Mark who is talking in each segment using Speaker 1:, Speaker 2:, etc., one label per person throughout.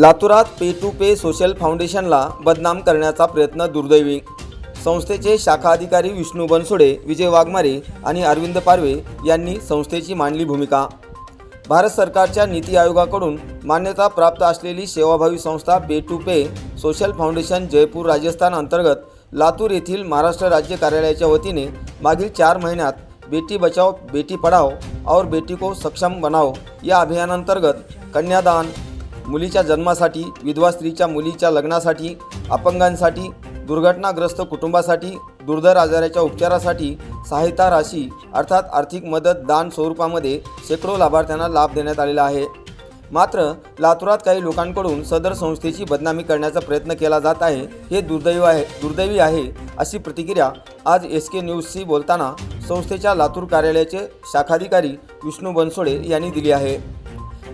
Speaker 1: लातूरात पे to pay social फाउंडेशनला बदनाम करण्याचा प्रयत्न दुर्दैवी. संस्थेचे शाखा अधिकारी विष्णू बनसोडे विजय वाघमारे आणि अरविंद पारवे यांनी संस्थेची मांडली भूमिका. भारत सरकारच्या नीती आयोगाकडून मान्यता प्राप्त असलेली सेवाभावी संस्था pay to pay social foundation Jaipur Rajasthan अंतर्गत लातूर येथील महाराष्ट्र राज्य कार्यालयाच्या वतीने मागील चार महिन्यात बेटी बचाओ बेटी पढाओ और बेटी को सक्षम बनाओ या अभियानांतर्गत कन्यादान मुलीच्या जन्मासाठी विधवा स्त्रीच्या मुलीच्या लग्नासाठी अपंगांसाठी दुर्घटनाग्रस्त कुटुंबासाठी दुर्धर आजाराच्या उपचारासाठी सहायता राशी अर्थात आर्थिक मदत दान स्वरूपामध्ये शेकडो लाभार्थ्यांना लाभ देण्यात आलेला आहे. मात्र लातूरात काही लोकांकडून सदर संस्थेची बदनामी करण्याचा प्रयत्न केला जात आहे. हे दुर्दैव आहे दुर्दैवी आहे अशी प्रतिक्रिया आज एस के न्यूजशी बोलताना संस्थेच्या लातूर कार्यालयाचे शाखाधिकारी विष्णू बनसोडे यांनी दिली आहे.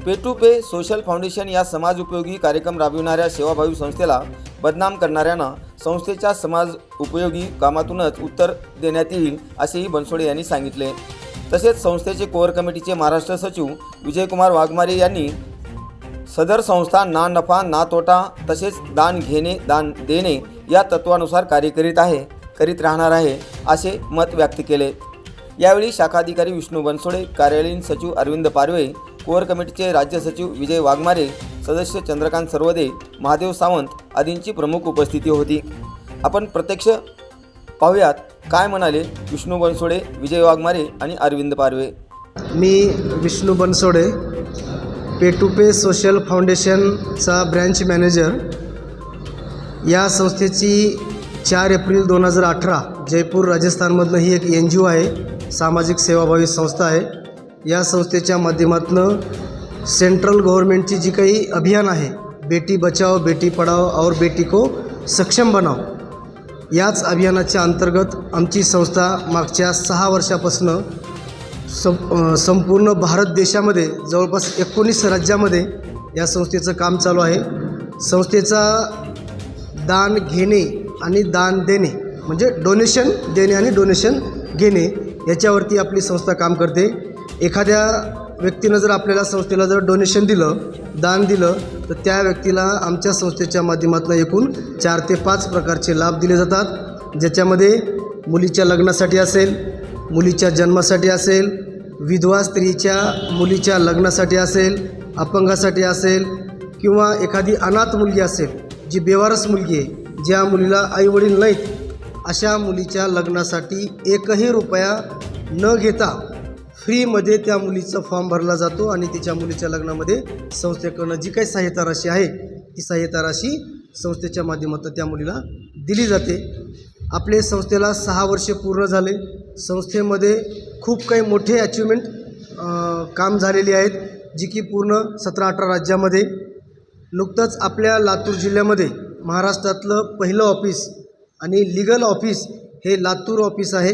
Speaker 1: Pay to pay social foundation या समाज उपयोगी कार्यक्रम राबविणाऱ्या सेवाभावी संस्थेला बदनाम करणाऱ्यांना संस्थेच्या समाज उपयोगी कामातूनच उत्तर देण्यात येईल असेही बनसोडे यांनी सांगितले. तसेच संस्थेचे कोअर कमिटीचे महाराष्ट्र सचिव विजयकुमार वाघमारे यांनी सदर संस्था ना नफा ना तोटा तसेच दान घेणे दान देणे या तत्वानुसार कार्य करीत आहे करीत राहणार आहे असे मत व्यक्त केले. यावेळी शाखाधिकारी विष्णू बनसोडे कार्यालयीन सचिव अरविंद पारवे कोअर कमिटीचे राज्य सचिव विजय वाघमारे सदस्य चंद्रकांत सर्वदे महादेव सावंत आदींची प्रमुख उपस्थिती होती. आपण प्रत्यक्ष पाहूयात काय म्हणाले विष्णू बनसोडे विजय वाघमारे आणि अरविंद पारवे.
Speaker 2: मी Vishnu Bansode pay to pay social फाउंडेशनचा branch manager. या संस्थेची चार एप्रिल दोन हजार अठरा जयपूर राजस्थानमधलं ही एक एन जी ओ आहे सामाजिक सेवाभावी संस्था आहे. या संस्थेच्या माध्यमातून सेंट्रल गव्हर्नमेंटची जी काही अभियान आहे बेटी बचाओ बेटी पढाओ और बेटी को सक्षम बनाओ याच अभियानाच्या अंतर्गत आमची संस्था मागच्या सहा वर्षापासनं सं संपूर्ण भारत देशामध्ये जवळपास एकोणीस राज्यामध्ये या संस्थेचं काम चालू आहे. संस्थेचा दान घेणे आणि दान देणे म्हणजे डोनेशन देणे आणि डोनेशन घेणे याच्यावरती आपली संस्था काम करते. एखाद्या व्यक्तीनं जर आपल्याला संस्थेला जर डोनेशन दिलं दान दिलं तर त्या व्यक्तीला आमच्या संस्थेच्या माध्यमातून एकूण चार ते पाच प्रकारचे लाभ दिले जातात. ज्याच्यामध्ये मुलीच्या लग्नासाठी असेल मुलीच्या जन्मासाठी असेल विधवा स्त्रीच्या मुलीच्या लग्नासाठी असेल अपंगासाठी असेल किंवा एखादी अनाथ मुलगी असेल जी बेवारस मुलगी आहे ज्या मुलीला आईवडील नाहीत अशा मुलीच्या लग्नासाठी एकही रुपया न घेता फ्रीमध्ये त्या मुलीचा फॉर्म भरला जातो आणि तिच्या मुलीच्या लग्नामध्ये संस्थेकडनं जी काही सहाय्यता राशी आहे ती सहाय्यता राशी संस्थेच्या माध्यमातून त्या मुलीला दिली जाते. आपले संस्थेला सहा वर्षे पूर्ण झाले. संस्थेमध्ये खूप काही मोठे अचिव्हमेंट काम झालेली आहेत जी की पूर्ण सतरा अठरा राज्यामध्ये. नुकतंच आपल्या लातूर जिल्ह्यामध्ये महाराष्ट्रातलं पहिलं ऑफिस आणि लिगल ऑफिस हे लातूर ऑफिस आहे.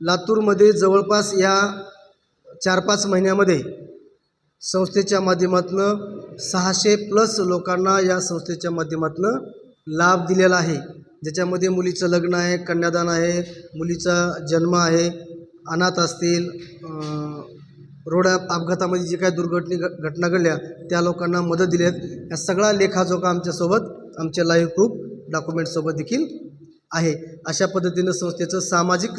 Speaker 2: लातूरमध्ये जवळपास या चार पाच महिन्यामध्ये संस्थेच्या माध्यमातून सहाशे प्लस लोकांना या संस्थेच्या माध्यमातून लाभ दिलेला आहे. ज्याच्यामध्ये मुलीचं लग्न आहे कन्यादान आहे मुलीचा जन्म आहे अनाथ असतील रोड अपघातामध्ये जे काही दुर्घटने घ- घटना घडल्या त्या लोकांना मदत दिली आहेत. या सगळा लेखाजोखा आमच्यासोबत आमच्या लाईव्ह प्रूफ डॉक्युमेंटसोबत देखील आहे. अशा पद्धतीनं संस्थेचं सामाजिक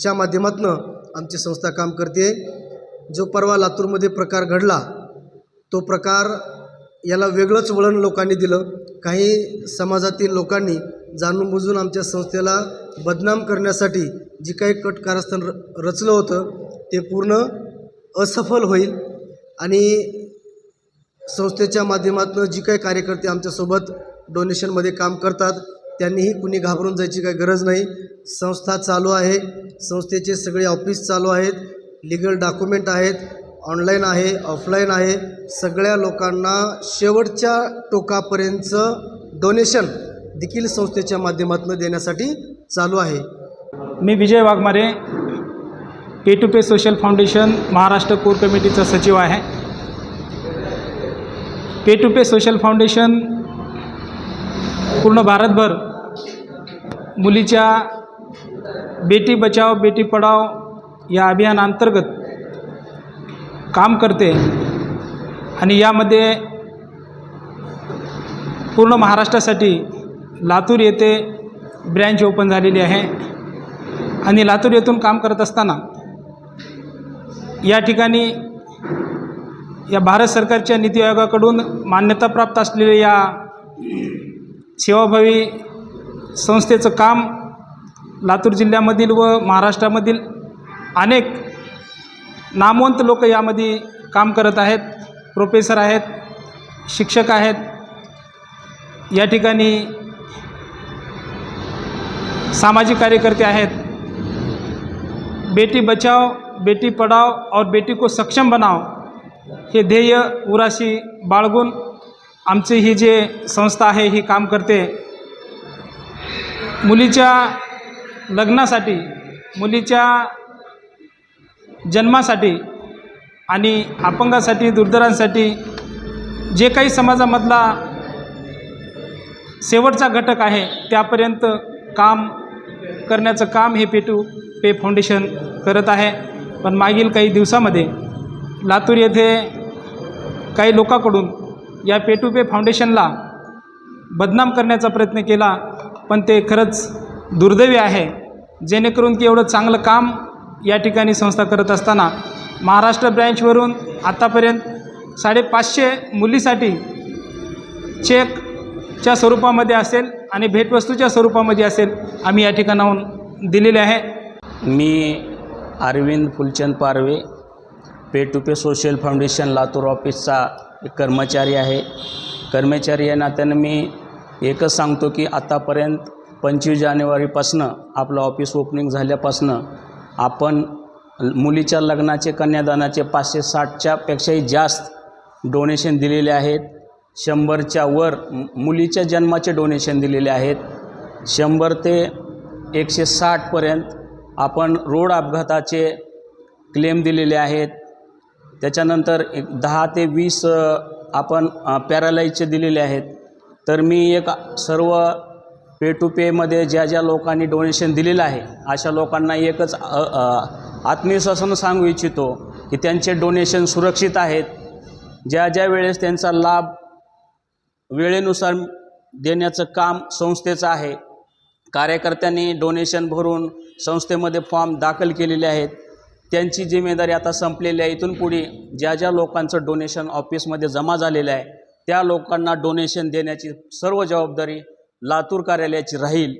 Speaker 2: च्या माध्यमातून आमची संस्था काम करते. जो परवा लातूरमध्ये प्रकार घडला तो प्रकार याला वेगळंच वळण लोकांनी दिलं. काही समाजातील लोकांनी जाणून बुजून आमच्या संस्थेला बदनाम करण्यासाठी जी काही कट कारस्थान र रचलं होतं ते पूर्ण असफल होईल आणि संस्थेच्या माध्यमातून जी काही कार्यकर्ते आमच्यासोबत डोनेशनमध्ये काम करतात त्यांनीही कुणी घाबरून जायची काही गरज नाही. संस्था चालू आहे. संस्थेचे सगळे ऑफिस चालू आहेत. लिगल डॉक्युमेंट आहेत. ऑनलाईन आहे ऑफलाईन आहे. सगळ्या लोकांना शेवटच्या टोकापर्यंतचं डोनेशन देखील संस्थेच्या माध्यमातून देण्यासाठी चालू आहे.
Speaker 3: मी Vijay Waghmare pay to pay social foundation Maharashtra core कमिटीचा सचिव आहे. Pay to pay social foundation पूर्ण भारतभर मुलीच्या बेटी बचाव बेटी पढाव या अभियानांतर्गत काम करते आणि यामध्ये पूर्ण महाराष्ट्रासाठी लातूर येथे ब्रँच ओपन झालेली आहे. आणि लातूर येथून काम करत असताना या ठिकाणी या भारत सरकारच्या नीती आयोगाकडून मान्यताप्राप्त असलेल्या या सेवाभावी संस्थेचं काम लातूर जिल्ह्यामधील व महाराष्ट्रामधील अनेक नामवंत लोक यामध्ये काम करत आहेत. प्रोफेसर आहेत शिक्षक आहेत. या ठिकाणी सामाजिक कार्यकर्ते आहेत. बेटी बचाव बेटी पढाव और बेटी को सक्षम बनाव हे ध्येय उराशी बाळगून आमची ही जे संस्था आहे ही काम करते. मुलीच्या लग्नासाठी मुलीच्या जन्मासाठी आणि अपंगासाठी दुर्धरांसाठी जे काही समाजामधला शेवटचा घटक आहे त्यापर्यंत काम करण्याचं काम हे पेटू पे फाउंडेशन करत आहे. पण मागील काही दिवसामध्ये लातूर येथे काही लोकांकडून या पेटू पे फाउंडेशनला बदनाम करण्याचा प्रयत्न केला. पण ते खरंच दुर्दैवी आहे. जेणेकरून की एवढं चांगलं काम या ठिकाणी संस्था करत असताना महाराष्ट्र ब्रँचवरून आत्तापर्यंत साडेपाचशे मुलीसाठी चेकच्या स्वरूपामध्ये असेल आणि भेटवस्तूच्या स्वरूपामध्ये असेल आम्ही या ठिकाणाहून दिलेले आहे.
Speaker 4: मी Arvind Phulchand Parve pay to pay social foundation Latur ऑफिसचा एक कर्मचारी आहे. कर्मचारी या नात्यानं मी एकच सांगतो की आतापर्यंत पंचवीस जानेवारीपासनं आपलं ऑफिस ओपनिंग झाल्यापासनं आपण मुलीच्या लग्नाचे कन्यादानाचे पाचशे साठच्या पेक्षाही जास्त डोनेशन दिलेले आहेत. शंभरच्या वर मुलीच्या जन्माचे डोनेशन दिलेले आहेत. शंभर ते एकशे साठपर्यंत आपण रोड अपघाताचे क्लेम दिलेले आहेत. त्याच्यानंतर एक दहा ते वीस आपण पॅरालाईजचे दिलेले आहेत. तर मी एक सर्व पे टू पेमध्ये ज्या ज्या लोकांनी डोनेशन दिलेलं आहे अशा लोकांना एकच आत्मविश्वासानं सांगू इच्छितो की त्यांचे डोनेशन सुरक्षित आहेत. ज्या ज्या वेळेस त्यांचा लाभ वेळेनुसार देण्याचं काम संस्थेचं आहे कार्यकर्त्यांनी डोनेशन भरून संस्थेमध्ये फॉर्म दाखल केलेले आहेत. त्यांची जिम्मेदारी आता संपलेली आहे. इथून पुढे ज्या ज्या लोकांचं डोनेशन ऑफिसमध्ये जमा झालेलं आहे त्या लोकांना डोनेशन देण्याची सर्व जबाबदारी लातूर कार्यालयाची राहील.